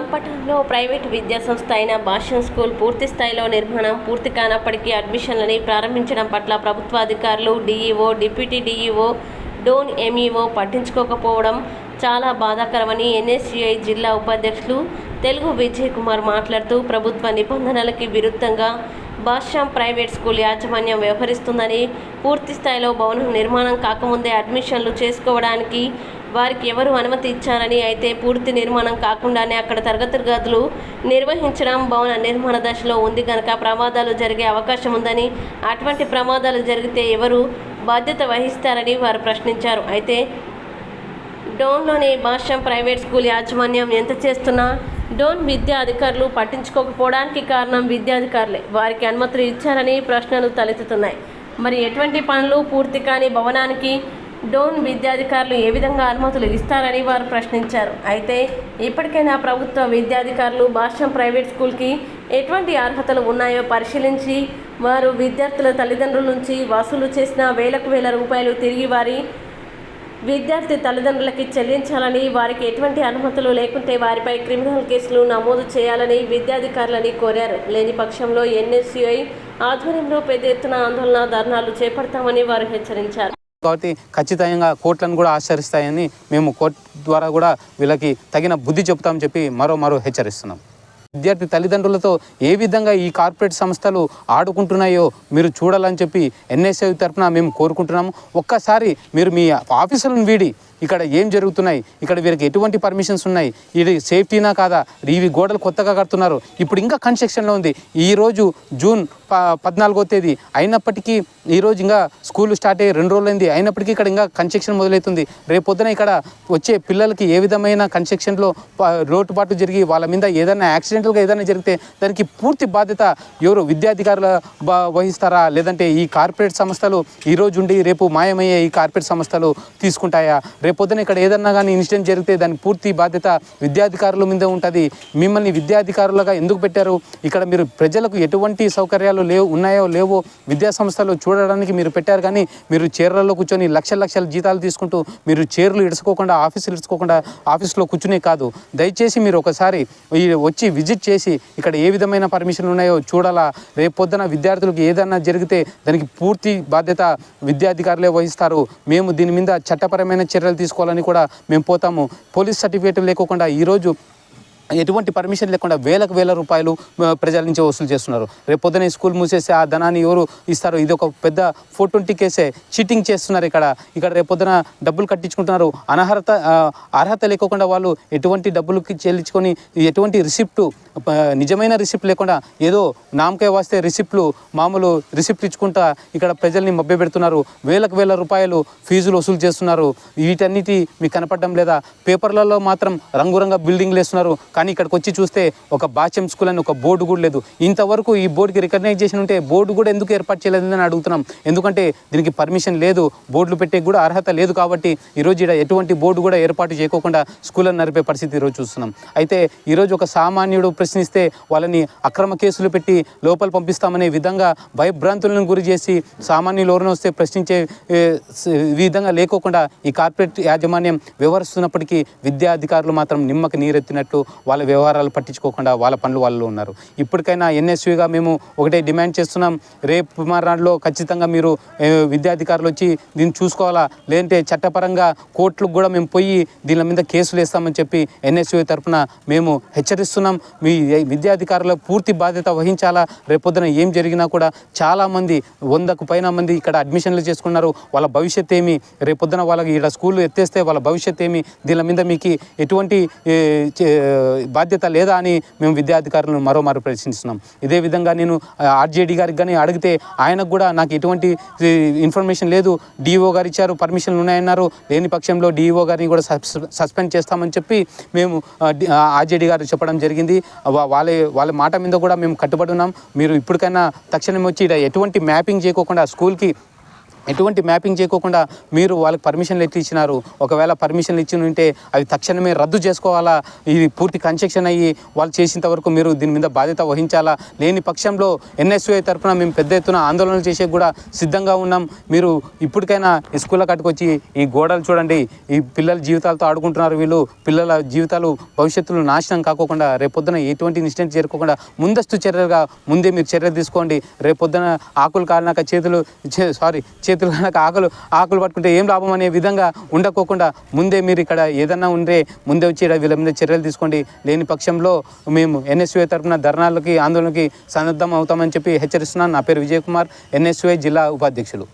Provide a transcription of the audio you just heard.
డోన్లో private విద్యాసంస్థ అయిన భాష్యం school పూర్తి స్థాయిలో నిర్మాణం పూర్తి కానప్పటికీ అడ్మిషన్లని ప్రారంభించడం పట్ల ప్రభుత్వ అధికారులు DEO deputy DEO Dhone MEO పట్టించుకోకపోవడం చాలా బాధాకరమని ఎన్ఎస్యుఐ జిల్లా ఉపాధ్యక్షులు తెలుగు విజయ్ కుమార్ మాట్లాడుతూ ప్రభుత్వ నిబంధనలకి విరుద్ధంగా భాష్యం ప్రైవేట్ స్కూల్ యాజమాన్యం వ్యవహరిస్తుందని పూర్తి స్థాయిలో భవనం నిర్మాణం కాకముందే అడ్మిషన్లు చేసుకోవడానికి వారికి ఎవరు అనుమతి ఇచ్చారని అయితే పూర్తి నిర్మాణం కాకుండానే అక్కడ తరగతి గదులు నిర్వహించడం భవన నిర్మాణ దశలో ఉంది కనుక ప్రమాదాలు జరిగే అవకాశం ఉందని అటువంటి ప్రమాదాలు జరిగితే ఎవరు బాధ్యత వహిస్తారని వారు ప్రశ్నించారు. అయితే డోన్లోని భాష్యం ప్రైవేట్ స్కూల్ యాజమాన్యం ఎంత చేస్తున్నా డోన్ విద్యా అధికారులు పట్టించుకోకపోవడానికి కారణం విద్యాధికారులే. వారికి అనుమతులు ఇచ్చారని ప్రశ్నలు తలెత్తుతున్నాయి. మరి ఎటువంటి పనులు పూర్తి కాని భవనానికి డోన్ విద్యాధికారులు ఏ విధంగా అనుమతులు ఇస్తారని వారు ప్రశ్నించారు. అయితే ఇప్పటికైనా ప్రభుత్వ విద్యాధికారులు భాష్యం ప్రైవేట్ స్కూల్కి ఎటువంటి అర్హతలు ఉన్నాయో పరిశీలించి వారు విద్యార్థుల తల్లిదండ్రుల నుంచి వసూలు చేసిన వేలకు వేల రూపాయలు తిరిగి వారి విద్యార్థి తల్లిదండ్రులకి చెల్లించాలని వారికి ఎటువంటి అనుమతులు లేకుంటే వారిపై క్రిమినల్ కేసులు నమోదు చేయాలని విద్యాధికారులని కోరారు. లేని పక్షంలో ఎన్ఎస్యుఐ ఆధ్వర్యంలో పెద్ద ఎత్తున ఆందోళన ధర్నాలు చేపడతామని వారు హెచ్చరించారు. కాబట్టి ఖచ్చితంగా కోర్టులను కూడా ఆచరిస్తాయని మేము కోర్టు ద్వారా కూడా వీళ్ళకి తగిన బుద్ధి చెప్తామని చెప్పి మరో మరో హెచ్చరిస్తున్నాం. విద్యార్థి తల్లిదండ్రులతో ఏ విధంగా ఈ కార్పొరేట్ సంస్థలు ఆడుకుంటున్నాయో మీరు చూడాలని చెప్పి ఎన్ఎస్ఐ తరఫున మేము కోరుకుంటున్నాము. ఒక్కసారి మీరు మీ ఆఫీసులను వీడి ఇక్కడ ఏం జరుగుతున్నాయి? ఇక్కడ వీరికి ఎటువంటి పర్మిషన్స్ ఉన్నాయి? ఇది సేఫ్టీనా కాదా? ఇవి గోడలు కొత్తగా కడుతున్నారు. ఇప్పుడు ఇంకా కన్స్ట్రక్షన్లో ఉంది. ఈరోజు జూన్ ప పద్నాలుగో తేదీ అయినప్పటికీ ఈరోజు ఇంకా స్కూల్ స్టార్ట్ అయ్యి రెండు రోజులైంది. అయినప్పటికీ ఇక్కడ ఇంకా కన్స్ట్రక్షన్ మొదలవుతుంది. రేపు పొద్దున ఇక్కడ వచ్చే పిల్లలకి ఏ విధమైన కన్స్ట్రక్షన్లో ప- లోటుపాటు జరిగి వాళ్ళ మీద ఏదైనా యాక్సిడెంటల్గా ఏదైనా జరిగితే దానికి పూర్తి బాధ్యత ఎవరు విద్యాధికారుల వహిస్తారా? లేదంటే ఈ కార్పొరేట్ సంస్థలు ఈరోజు ఉండి రేపు మాయమయ్యే ఈ కార్పొరేట్ సంస్థలు తీసుకుంటాయా? రేపు ఇక్కడ ఏదన్నా కానీ ఇన్సిడెంట్ జరిగితే దాని పూర్తి బాధ్యత విద్యాధికారుల మీద ఉంటుంది. మిమ్మల్ని విద్యాధికారులుగా ఎందుకు పెట్టారు? ఇక్కడ మీరు ప్రజలకు ఎటువంటి సౌకర్యాలు లేవు ఉన్నాయో లేవో విద్యా సంస్థలు చూడడానికి మీరు పెట్టారు కానీ మీరు చీరలలో కూర్చొని లక్షల లక్షల జీతాలు తీసుకుంటూ మీరు చీరలు ఇడుచుకోకుండా ఆఫీసులు ఇడుచుకోకుండా ఆఫీస్లో కూర్చునే కాదు. దయచేసి మీరు ఒకసారి వచ్చి విజిట్ చేసి ఇక్కడ ఏ విధమైన పర్మిషన్లు ఉన్నాయో చూడాలా? రేపొద్దున విద్యార్థులకు ఏదన్నా జరిగితే దానికి పూర్తి బాధ్యత విద్యాధికారులే వహిస్తారు. మేము దీని మీద చట్టపరమైన చర్యలు తీసుకోవాలని కూడా మేము పోతాము. పోలీస్ సర్టిఫికేట్ లేకోకుండా ఈరోజు ఎటువంటి పర్మిషన్ లేకుండా వేలకు వేల రూపాయలు ప్రజల నుంచి వసూలు చేస్తున్నారు. రేపు పొద్దున ఈ స్కూల్ మూసేసి ఆ ధనాన్ని ఎవరు ఇస్తారు ఇది ఒక పెద్ద ఫోర్ ట్వంటీ కేసే చీటింగ్ చేస్తున్నారు ఇక్కడ. ఇక్కడ రేపు పొద్దున డబ్బులు కట్టించుకుంటున్నారు. అనర్హత అర్హత లేకోకుండా వాళ్ళు ఎటువంటి డబ్బులకి చెల్లించుకొని ఎటువంటి రిసిప్ట్ నిజమైన రిసిప్ట్ లేకుండా ఏదో నామకే వాస్తే రిసిప్ట్లు మామూలు రిసిప్ట్ ఇచ్చుకుంటా ఇక్కడ ప్రజల్ని మభ్య పెడుతున్నారు వేలకు వేల రూపాయలు ఫీజులు వసూలు చేస్తున్నారు. వీటన్నిటి మీకు కనపడడం లేదా? పేపర్లలో మాత్రం రంగురంగ బిల్డింగ్లు వేస్తున్నారు. కానీ ఇక్కడికి వచ్చి చూస్తే ఒక భాష్యం స్కూల్ అని ఒక బోర్డు కూడా లేదు. ఇంతవరకు ఈ బోర్డుకి రికగ్నైజేషన్ ఉంటే బోర్డు కూడా ఎందుకు ఏర్పాటు చేయలేదని అడుగుతున్నాం. ఎందుకంటే దీనికి పర్మిషన్ లేదు బోర్డులు పెట్టే కూడా అర్హత లేదు కాబట్టి ఈరోజు ఇక్కడ ఎటువంటి బోర్డు కూడా ఏర్పాటు చేయకోకుండా స్కూళ్ళను నడిపే పరిస్థితి ఈరోజు చూస్తున్నాం. అయితే ఈరోజు ఒక సామాన్యుడు ప్రశ్నిస్తే వాళ్ళని అక్రమ కేసులు పెట్టి లోపల పంపిస్తామనే విధంగా భయభ్రాంతులను గురి చేసి సామాన్యులు ఎవరైనా వస్తే ప్రశ్నించే విధంగా లేకోకుండా ఈ కార్పొరేట్ యాజమాన్యం వ్యవహరిస్తున్నప్పటికీ విద్యాధికారులు మాత్రం నిమ్మకి నీరెత్తినట్లు వాళ్ళ వ్యవహారాలు పట్టించుకోకుండా వాళ్ళ పనులు వాళ్ళు ఉన్నారు. ఇప్పటికైనా ఎన్ఎస్యుగా మేము ఒకటే డిమాండ్ చేస్తున్నాం. రేపు మర్నాడులో ఖచ్చితంగా మీరు విద్యాధికారులు వచ్చి దీన్ని చూసుకోవాలా? లేదంటే చట్టపరంగా కోర్టులకు కూడా మేము పోయి దీని మీద కేసులు వేస్తామని చెప్పి ఎన్ఎస్యూ తరఫున మేము హెచ్చరిస్తున్నాం. మీ విద్యాధికారుల పూర్తి బాధ్యత వహించాలా? రేపొద్దున ఏం జరిగినా కూడా చాలామంది వందకు పైన మంది ఇక్కడ అడ్మిషన్లు చేసుకున్నారు. వాళ్ళ భవిష్యత్ ఏమి? రేపొద్దున వాళ్ళకి ఇక్కడ స్కూల్ ఎత్తేస్తే వాళ్ళ భవిష్యత్ ఏమి? దీని మీద మీకు ఎటువంటి చే- బాధ్యత లేదా అని మేము విద్యాధికారులను మరోమారు ప్రశ్నిస్తున్నాం. ఇదే విధంగా నేను ఆర్జేడీ గారికి కానీ అడిగితే ఆయనకు కూడా నాకు ఎటువంటి ఇన్ఫర్మేషన్ లేదు. డిఓ గారు ఇచ్చారు పర్మిషన్లు ఉన్నాయన్నారు. లేని పక్షంలో డిఓ గారిని కూడా సస్- సస్పెండ్ చేస్తామని చెప్పి మేము ఆర్జేడీ గారు చెప్పడం జరిగింది. వాళ్ళ వాళ్ళ మాట మీద కూడా మేము కట్టుబడి ఉన్నాం. మీరు ఇప్పటికైనా తక్షణం వచ్చి ఇక్కడ ఎటువంటి మ్యాపింగ్ చేయకోకుండా స్కూల్కి ఎటువంటి మ్యాపింగ్ చేయకోకుండా మీరు వాళ్ళకి పర్మిషన్లు ఎట్టి ఇచ్చినారు. ఒకవేళ పర్మిషన్లు ఇచ్చి ఉంటే అవి తక్షణమే రద్దు చేసుకోవాలా? ఇది పూర్తి కన్స్ట్రక్షన్ అయ్యి వాళ్ళు చేసేంత వరకు మీరు దీని మీద బాధ్యత వహించాలా? లేని పక్షంలో ఎన్ఎస్యుఐ తరఫున మేము పెద్ద ఎత్తున ఆందోళనలు చేసే కూడా సిద్ధంగా ఉన్నాం. మీరు ఇప్పటికైనా స్కూల్లో కట్టుకొచ్చి ఈ గోడలు చూడండి. ఈ పిల్లల జీవితాలతో ఆడుకుంటున్నారు వీళ్ళు. పిల్లల జీవితాలు భవిష్యత్తులో నాశనం కాకోకుండా రేపొద్దున ఎటువంటి ఇన్సిడెంట్ చేరుకోకుండా ముందస్తు చర్యలుగా ముందే మీరు చర్య తీసుకోండి. రేపొద్దున ఆకులు కాలినాక చేతులు సారీ చేతులు కనుక ఆకులు ఆకులు పట్టుకుంటే ఏం లాభం అనే విధంగా ఉండకోకుండా ముందే మీరు ఇక్కడ ఏదన్నా ఉంటే ముందే వచ్చి వీళ్ళ మీద చర్యలు తీసుకోండి. లేని పక్షంలో మేము ఎన్ఎస్యుఐ తరఫున ధర్నాలకి ఆందోళనకి సన్నద్ధం అవుతామని చెప్పి హెచ్చరిస్తున్నాను. నా పేరు విజయ్ కుమార్ ఎన్ఎస్యుఐ జిల్లా ఉపాధ్యక్షులు.